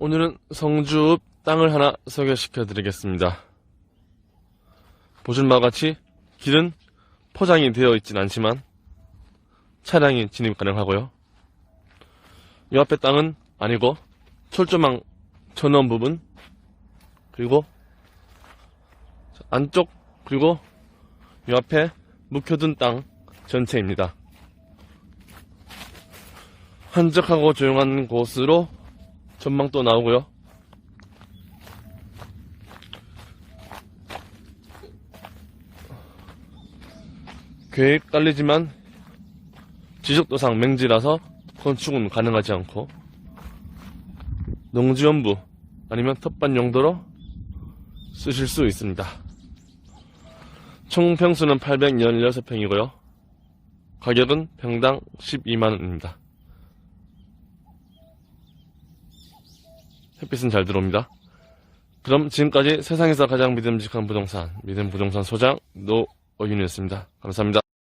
오늘은 성주읍 땅을 하나 소개시켜 드리겠습니다. 보신 바와 같이 길은 포장이 되어 있진 않지만 차량이 진입 가능하고요. 이 앞에 땅은 아니고 철조망 전원 부분 그리고 안쪽 그리고 이 앞에 묵혀둔 땅 전체입니다. 한적하고 조용한 곳으로 전망도 나오고요. 계획 딸리지만 지적도상 맹지라서 건축은 가능하지 않고 농지연부 아니면 텃밭 용도로 쓰실 수 있습니다. 총 평수는 816평이고요. 가격은 평당 12만원입니다. 햇빛은 잘 들어옵니다. 그럼 지금까지 세상에서 가장 믿음직한 부동산, 믿음 부동산 소장 노어윤이었습니다. 감사합니다.